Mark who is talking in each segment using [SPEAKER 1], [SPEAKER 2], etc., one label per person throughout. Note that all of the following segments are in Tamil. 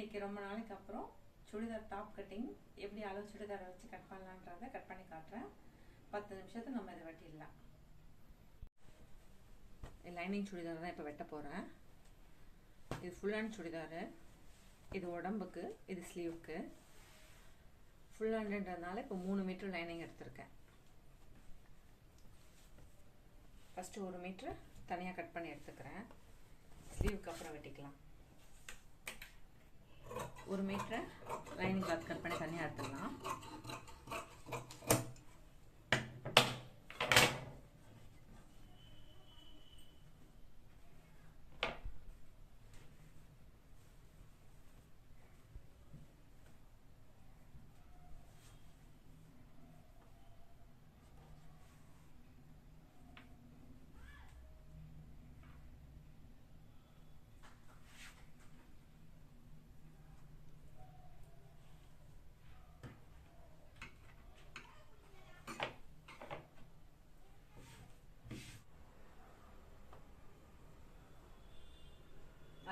[SPEAKER 1] இன்னைக்கு ரொம்ப நாளைக்கு அப்புறம் சுடிதார் டாப் கட்டிங் எப்படி அளவு சுடிதாரை வச்சு கட் பண்ணலான்றதை கட் பண்ணி காட்டுறேன். பத்து நிமிஷத்துக்கு நம்ம இதை வெட்டிடலாம். லைனிங் சுடிதார் தான் இப்போ வெட்ட போகிறேன் இது ஃபுல் ஹேண்ட் சுடிதார் இது உடம்புக்கு இது ஸ்லீவுக்கு ஃபுல் ஹேண்டுன்றதுனால இப்போ மூணு மீட்டர் லைனிங் எடுத்திருக்கேன். ஃபஸ்ட்டு ஒரு மீட்ரு தனியாக கட் பண்ணி எடுத்துக்கிறேன். ஸ்லீவுக்கு அப்புறம் வெட்டிக்கலாம். ஒரு மீட்டரை லைனிங் கிளாத் கட் பண்ணி தனியாக எடுத்துடலாம்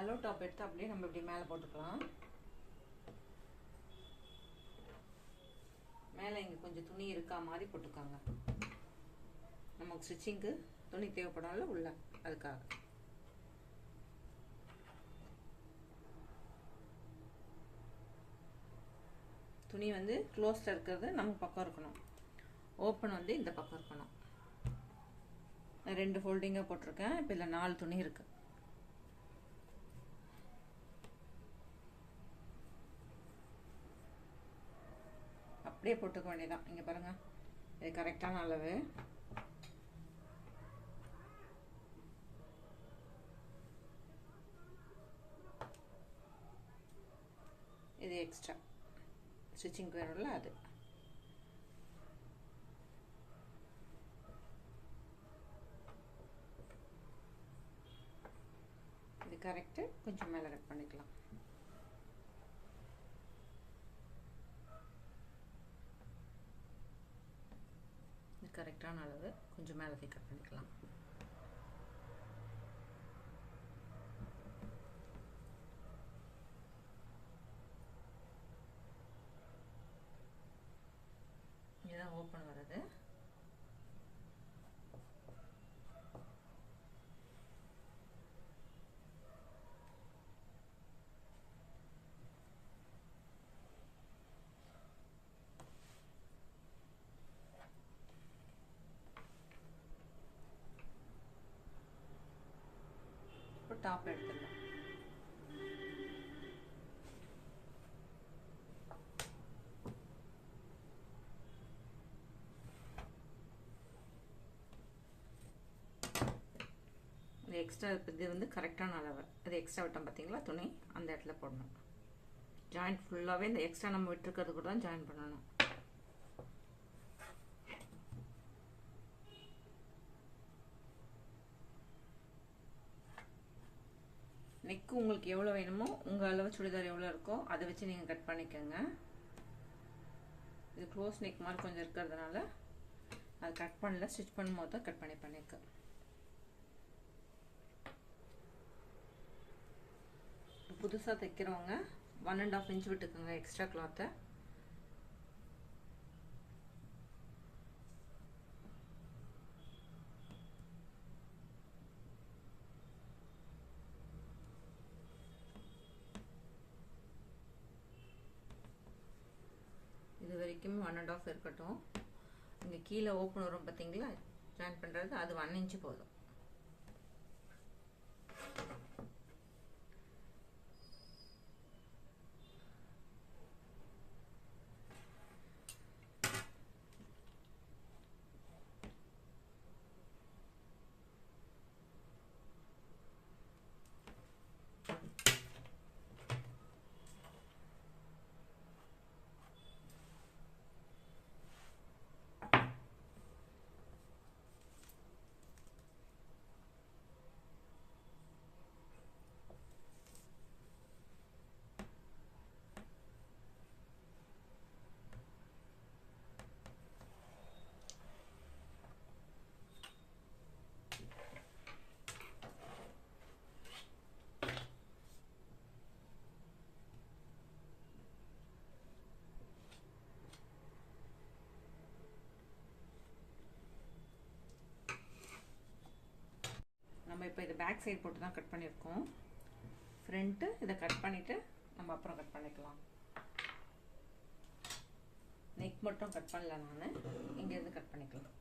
[SPEAKER 1] அலோ டாப் எடுத்து அப்படியே நம்ம இப்படி மேலே போட்டுக்கலாம். மேலே இங்கே கொஞ்சம் துணி இருக்கா மாதிரி போட்டுக்கோங்க. நமக்கு ஸ்டிச்சிங்க்கு துணி தேவைப்படாமல் உள்ள அதுக்காக. துணி வந்து க்ளோஸில் இருக்கிறது நம்ம பக்கம் இருக்கணும். ஓப்பன் வந்து இந்த பக்கம் இருக்கணும். ரெண்டு ஃபோல்டிங்காக போட்டிருக்கேன். இப்போ இதில் நாலு துணி இருக்குது அப்படியே போட்டுக்க வேண்டியதான் இங்கே பாருங்கள் இது கரெக்டான அளவு. இது எக்ஸ்ட்ரா ஸ்டிச்சிங் வேணும்ல அது. இது கரெக்டு கொஞ்சம் மேலே கட் பண்ணிக்கலாம். கரெக்டான அளவு கொஞ்சம் மேலே கட் பண்ணிக்கலாம். இப்போ எடுத்துடலாம் இந்த எக்ஸ்ட்ரா இது வந்து கரெக்டான அளவு. அது எக்ஸ்ட்ரா விட்டோம் பார்த்தீங்களா துணி அந்த இடத்துல போடணும். ஜாயின் ஃபுல்லாகவே இந்த எக்ஸ்ட்ரா நம்ம விட்டுருக்கிறது கூட தான் ஜாயின் பண்ணணும். நெக்கு உங்களுக்கு எவ்வளோ வேணுமோ உங்கள் அளவு சுடிதார் எவ்வளோ இருக்கோ அதை வச்சு நீங்கள் கட் பண்ணிக்கோங்க. இது க்ளோஸ் நெக் மாதிரி கொஞ்சம் இருக்கிறதுனால அது கட் பண்ணல ஸ்டிச் பண்ணும்போது தான் கட் பண்ணி பண்ணிக்க புதுசாக தைக்கிறவங்க ஒன் அண்ட் ஆஃப் இன்ச் விட்டுக்கோங்க எக்ஸ்ட்ரா கிளாத்தை இது வரைக்கும் ஒன் அண்ட் ஆஃப் இருக்கட்டும். இங்கே கீழே ஓப்பன் வரும் பார்த்தீங்களா ஜாயின் பண்ணுறது அது ஒன் இன்ச்சு போதும். இப்போ இது பேக் சைடு போட்டு தான் கட் பண்ணியிருக்கோம். ஃப்ரண்ட்டு இதை கட் பண்ணிவிட்டு நம்ம அப்புறம் கட் பண்ணிக்கலாம். நெக் மட்டும் கட் பண்ணல நான். இங்கேருந்து கட் பண்ணிக்கலாம்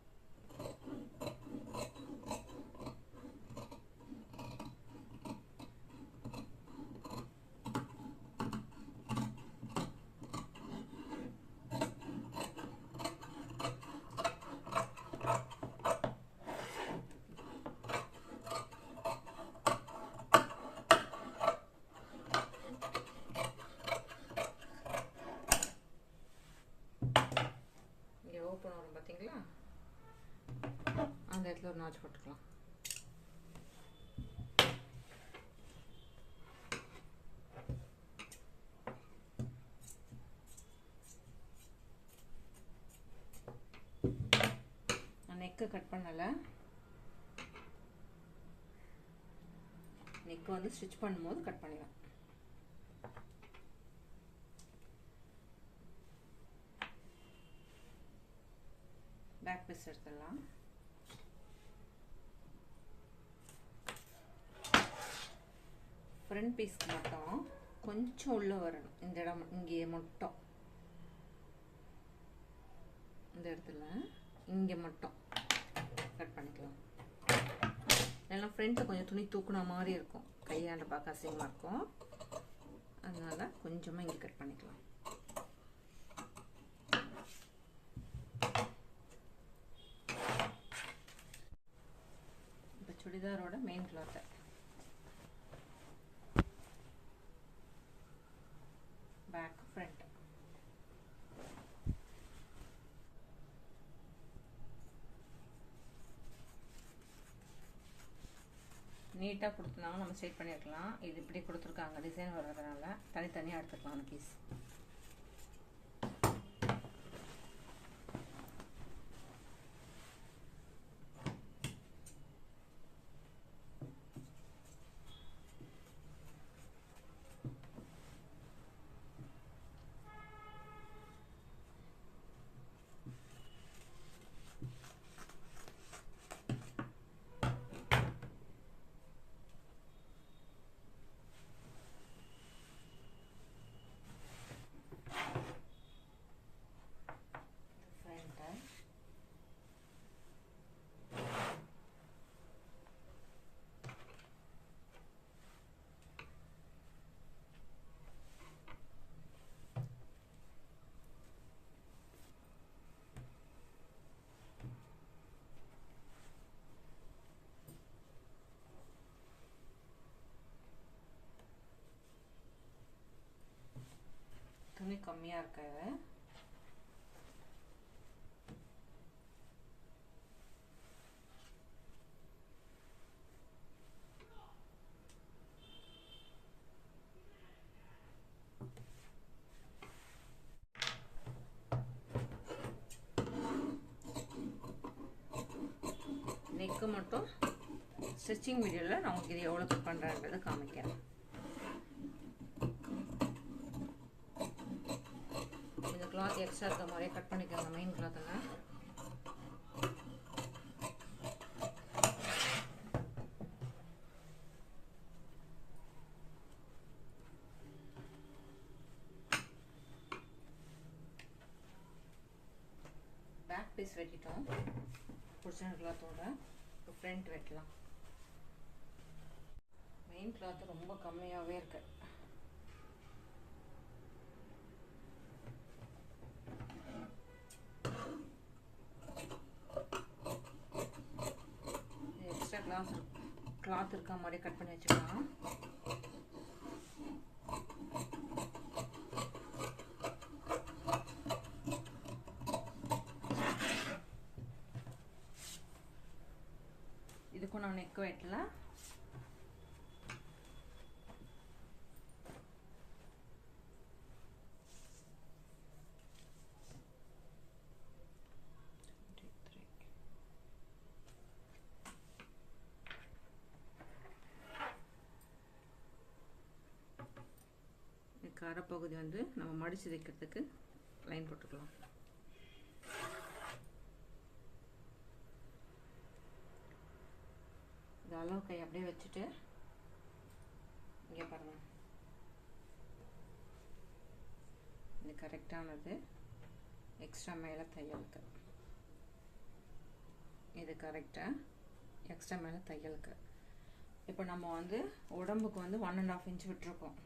[SPEAKER 1] இங்கே ஓப்பன் வரும் பார்த்தீங்களா அந்த ஒரு நாச்சு போட்டுக்கலாம் நான் நெக்கு கட் பண்ணலை. நெக்கு வந்து ஸ்டிச் பண்ணும்போது கட் பண்ணிடுவேன். பேக் பீஸ் எடுத்துடலாம். ஃப்ரண்ட் பீஸ்க்கு மட்டும் கொஞ்சம் உள்ளே வரணும். இந்த இடம் இங்கே மட்டும். இந்த இடத்துல இங்கே மட்டும். கட் பண்ணிக்கலாம். இல்லைன்னா ஃப்ரண்ட்டில் கொஞ்சம் துணி தூக்குன மாதிரி இருக்கும். கையாண்ட பார்க்க அசிங்கமாக இருக்கும். அதனால் கொஞ்சமாக இங்கே கட் பண்ணிக்கலாம். இப்போ சுடிதாரோட மெயின் கிளாத்தை பேக் ஃப்ரண்ட் நீட்டாக கொடுத்துருந்தாங்க நம்ம செட் பண்ணியிருக்கலாம். இது இப்படி கொடுத்துருக்காங்க டிசைன் வர்றதுனால தனித்தனியாக எடுத்துக்கலாம் அந்த பீஸ் ஃப்ரண்ட்டை துணி கம்மியாக இருக்காது நெக்கு மட்டும் ஸ்டிச்சிங் வீடியோவில் நான் உங்களுக்கு இது எவ்வளோ கட் பண்ணுறேன்றதை காமிக்கிறேன் இந்த கிளாத் இருக்க மாதிரியே கட் பண்ணிக்கோங்க மெயின் கிளாத்தில் பேக் பீஸ் வெட்டிட்டோம். பிடிச்ச கிளாத்தோட ஃப்ரண்ட் வெட்டலாம். மெயின் கிளாத் ரொம்ப கம்மியாகவே இருக்குது எக்ஸ்ட்ரா கிளாஸ் கிளாத் இருக்க மாதிரி கட் பண்ணி வச்சுக்கலாம் இதுக்கும் நான் நெக் வெட்டல கரப்பகுதி வந்து நம்ம மடிச்சு தைக்கிறதுக்கு லைன் போட்டுக்கலாம். இந்த அளவு கை அப்படியே வச்சுட்டு இங்கே பாருங்க. இது கரெக்டானது எக்ஸ்ட்ரா மேலே தையலுக்கு இது கரெக்டாக எக்ஸ்ட்ரா மேலே தையலுக்கு இப்போ நம்ம வந்து உடம்புக்கு வந்து ஒன் அண்ட் ஆஃப் இன்ச் விட்டுருக்கோம்.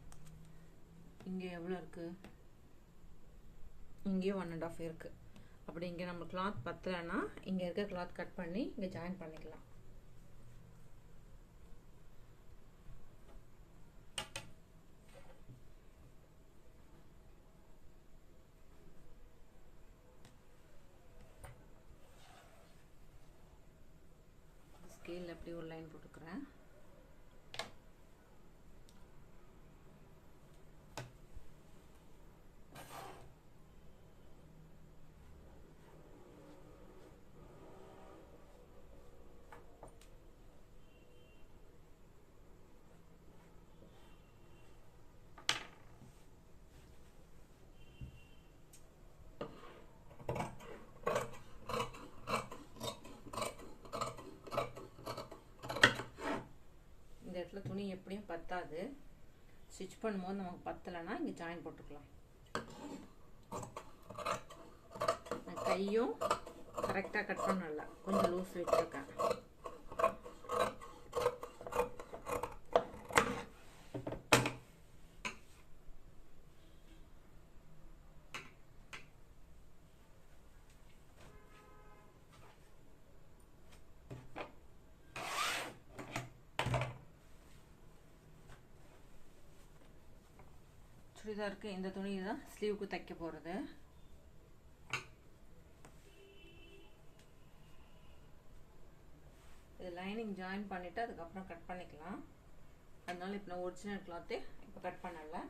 [SPEAKER 1] இங்கே எவ்வளோ இருக்குது இங்கேயும் ஒன் அண்ட் ஆஃப் இருக்குது அப்படி இங்கே நம்ம கிளாத் பத்தலைன்னா இங்கே இருக்க கிளாத் கட் பண்ணி இங்கே ஜாயின் பண்ணிக்கலாம். ஸ்கேல் அப்படி ஒரு லைன் போட்டுக்கிறேன் இந்த இடத்துல துணி எப்படியும் பத்தாது. ஸ்டிச் பண்ணும்போது நமக்கு பத்தலைன்னா இங்கே ஜாயின் போட்டுக்கலாம். கையும் கரெக்டாக கட் பண்ணல. கொஞ்சம் லூஸ் வச்சுருக்கேன் சுடிதாருக்கு இந்த துணி தான் ஸ்லீவுக்கு தைக்க போகிறது இது லைனிங் ஜாயின் பண்ணிவிட்டு அதுக்கப்புறம் கட் பண்ணிக்கலாம். அதனால் இப்போ நான் ஒரிஜினல் கிளாத்தே இப்போ கட் பண்ணலை.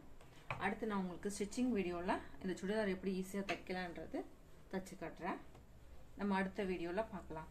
[SPEAKER 1] அடுத்து நான் உங்களுக்கு ஸ்டிச்சிங் வீடியோவில் இந்த சுடிதார் எப்படி ஈஸியாக தைக்கலான்றது தைச்சி காட்டுறேன். நம்ம அடுத்த வீடியோவில் பார்க்கலாம்.